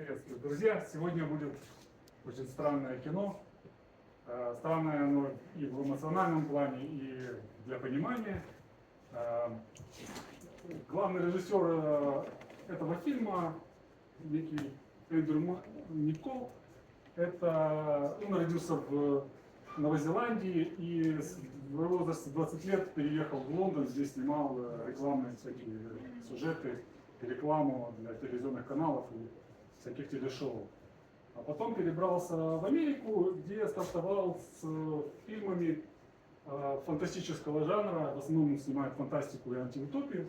Приветствую, друзья! Сегодня будет очень странное кино. Э, Странное оно и в эмоциональном плане, и для понимания. Э, Главный режиссер э, этого фильма, некий Эндрю Никол, это он родился в Новозеландии и с- в возрасте 20 лет переехал в Лондон, здесь снимал рекламные всякие сюжеты и рекламу для телевизионных каналов и всяких телешоу. А потом перебрался в Америку, где стартовал с э, фильмами э, фантастического жанра. В основном снимает фантастику и антиутопию.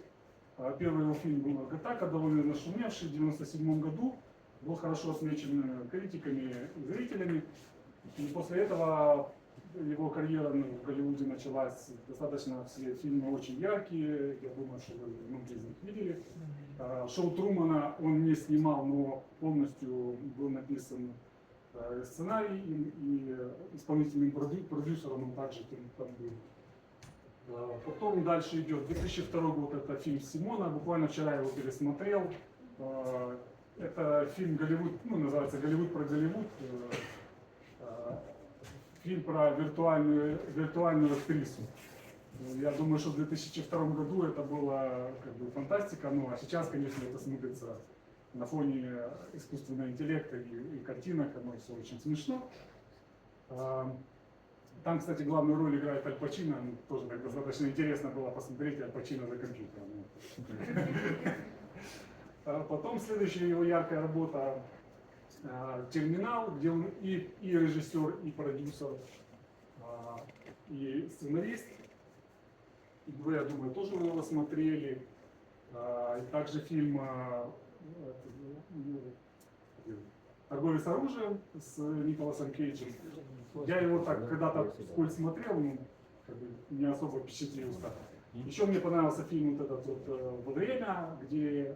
А Первый его фильм был «Гатака», довольно нашумевший в 1997 году. Был хорошо отмечен критиками и зрителями. И после этого его карьера ну, в Голливуде началась достаточно все фильмы очень яркие. Я думаю, что вы многие из них видели. А, Шоу Трумана он не снимал, но полностью был написан э, сценарий и, и исполнительным продю- продюсером он также там там был. А, Потом дальше идет 2002 год, это фильм Симона, буквально вчера я его пересмотрел. А, Это фильм Голливуд, ну, называется Голливуд про Голливуд. Фильм про виртуальную, виртуальную актрису. Я думаю, что в 2002 году это была как бы фантастика, ну а сейчас, конечно, это смотрится на фоне искусственного интеллекта и, и картинок, оно все очень смешно. А, Там, кстати, главную роль играет Аль Пачино, ну, тоже так достаточно интересно было посмотреть Аль Пачино за компьютером. А Потом следующая его яркая работа «Терминал», где он и, и режиссер, и продюсер, а, и сценарист. И Вы, я думаю, тоже вы его смотрели. А, и также фильм ну, «Торговец оружием» с Николасом Кейджем. Я его так когда-то вскользь смотрел, ну, как бы не особо впечатлился. Еще мне понравился фильм вот этот вот э, «Время», где э,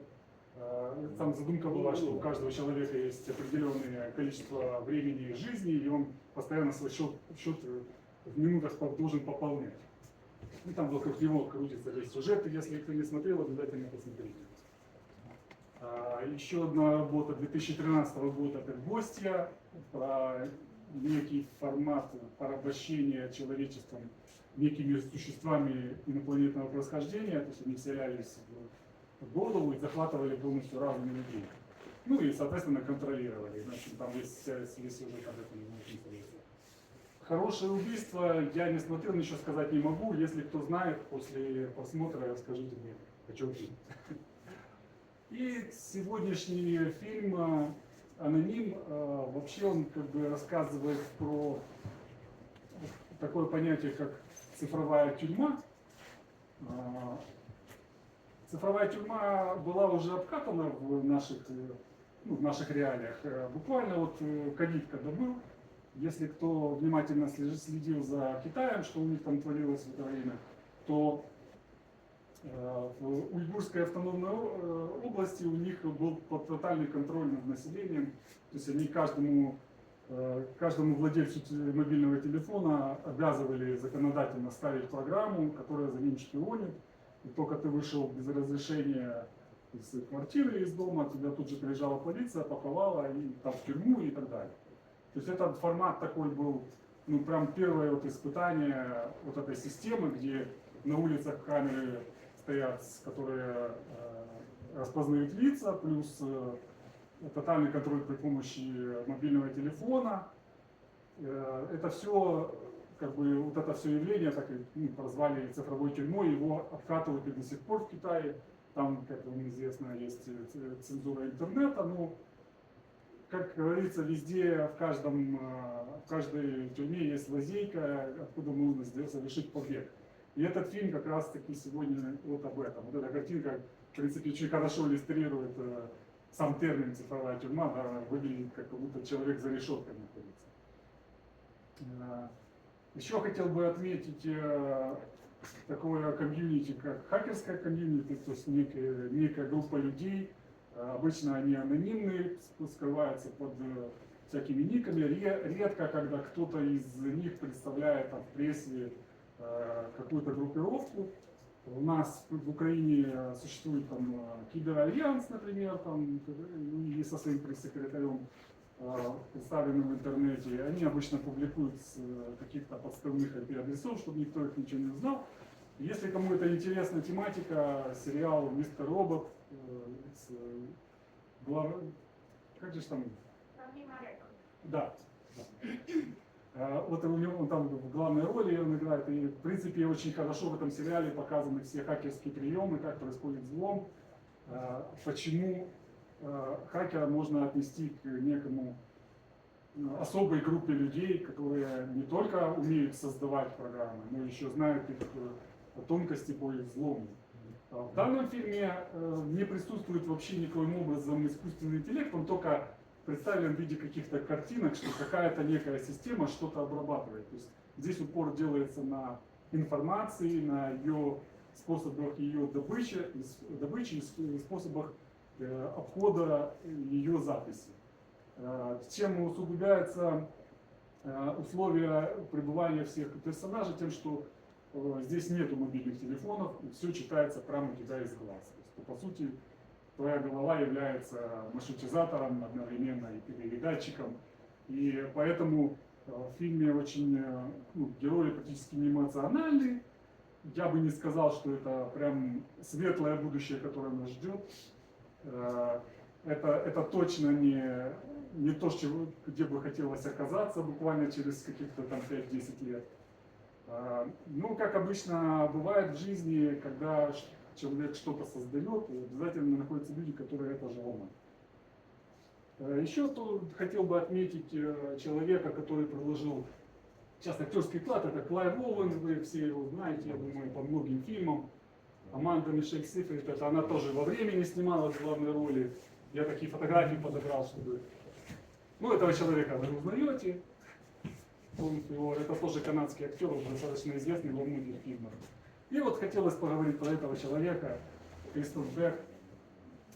там задумка была, что у каждого человека есть определенное количество времени жизни, и он постоянно свой счет, счет э, в минутах должен пополнять. И там вокруг него крутится весь сюжет, и если кто не смотрел, обязательно посмотрите. А, Еще одна работа 2013 года это «Гостья» про некий формат порабощения человечеством некими существами инопланетного происхождения, то есть они вселялись в голову и захватывали полностью разуми людей. Ну и, соответственно, контролировали. Значит, там весь сюжет об этом очень интересно. Хорошее убийство я не смотрел, ничего сказать не могу. Если кто знает, после просмотра расскажите мне, о чем фильм. И сегодняшний фильм э, «Аноним», э, вообще он как бы рассказывает про такое понятие, как цифровая тюрьма. Цифровая тюрьма была уже обкатана в наших, э, ну, в наших реалиях. Э, Буквально вот э, ковид когда был, если кто внимательно следил за Китаем, что у них там творилось в это время, то в Уйгурской автономной области у них был тотальный контроль над населением. То есть они каждому, каждому владельцу мобильного телефона обязывали законодательно ставить программу, которая за ним шпионит. И только ты вышел без разрешения из квартиры, из дома, тебя тут же приезжала полиция, паковала и там в тюрьму и так далее. То есть этот формат такой был, ну прям первое вот испытание вот этой системы, где на улицах камеры стоят, которые э, распознают лица, плюс э, тотальный контроль при помощи мобильного телефона. Э, это все, как бы, вот это все явление, так и ну, прозвали цифровой тюрьмой, его обкатывают и до сих пор в Китае. Там, как вам известно, есть э, цензура интернета, но как говорится, везде, в, каждом, э, в каждой тюрьме есть лазейка, откуда сделать, совершить побег. И этот фильм как раз таки сегодня вот об этом. Вот эта картинка, в принципе, очень хорошо иллюстрирует э, сам термин цифровая тюрьма, да, выглядит как будто человек за решеткой находится. Еще хотел бы отметить э, такое комьюнити, как хакерская комьюнити, то есть некая, некая группа людей, Э, Обычно они анонимные, ск- скрываются под э, всякими никами. Ре- Редко, когда кто-то из них представляет там, в прессе э, какую-то группировку. У нас в Украине существует там киберальянс, например, там, э, и со своим пресс-секретарем, э, представленным в интернете. Они обычно публикуют с э, каких-то подставных IP-адресов, чтобы никто их ничего не узнал. Если кому это интересна тематика, сериал «Мистер Робот» э, с э, глав- Как же там да. Э, Вот у него он там в главной роли он играет, и в принципе очень хорошо в этом сериале показаны все хакерские приемы, как происходит взлом, э, почему хакера можно отнести к некому э, особой группе людей, которые не только умеют создавать программы, но еще знают их э, тонкости по их взлому. В данном фильме э, не присутствует вообще никоим образом искусственный интеллект, он только представлен в виде каких-то картинок, что какая-то некая система что-то обрабатывает. То есть здесь упор делается на информации, на ее способах ее добычи, добычи и способах э, обхода ее записи. Э, Чем усугубляется э, условия пребывания всех персонажей тем, что э, здесь нету мобильных телефонов, и все читается прямо у тебя из глаз. То есть, по сути, твоя голова является маршрутизатором одновременно и передатчиком. И поэтому э, в фильме очень э, ну, герои практически не эмоциональны. Я бы не сказал, что это прям светлое будущее, которое нас ждет. Э, Это, это точно не, не то, чего- где бы хотелось оказаться буквально через каких-то там 5-10 лет. А, Ну, как обычно бывает в жизни, когда человек что-то создает, обязательно находятся люди, которые это же ломают. Э, Еще тут хотел бы отметить э, человека, который приложил сейчас актерский вклад, это Клайв Оуэн, вы все его знаете, я думаю, по многим фильмам. Аманда Мишель Сейфрид, это она тоже во времени снималась в главной роли. Я такие фотографии подобрал, чтобы... Ну, этого человека вы узнаете. Его- это тоже канадский актер, он достаточно известный во многих фильмах. И вот хотелось поговорить про этого человека, Кристоф Бек.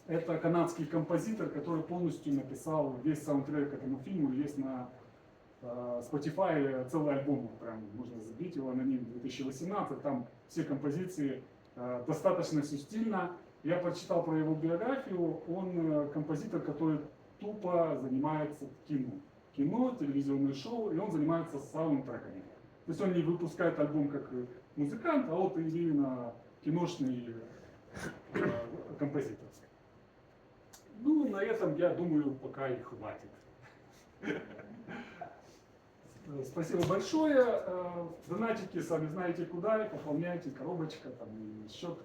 Это канадский композитор, который полностью написал весь саундтрек этому фильму. Есть на э, Spotify целый альбом, прям можно забить его на ним 2018. Там все композиции достаточно все стильно. Я прочитал про его биографию. Он э, композитор, который тупо занимается кино. Кино, телевизионное шоу, и он занимается саундтреками. То есть он не выпускает альбом как э, музыкант, а вот именно киношный э, композитор. Ну, на этом, я думаю, пока и хватит. Э, Спасибо большое. Э, Донатики сами знаете куда, пополняйте, коробочка там счет.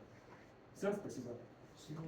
Всем спасибо. Спасибо.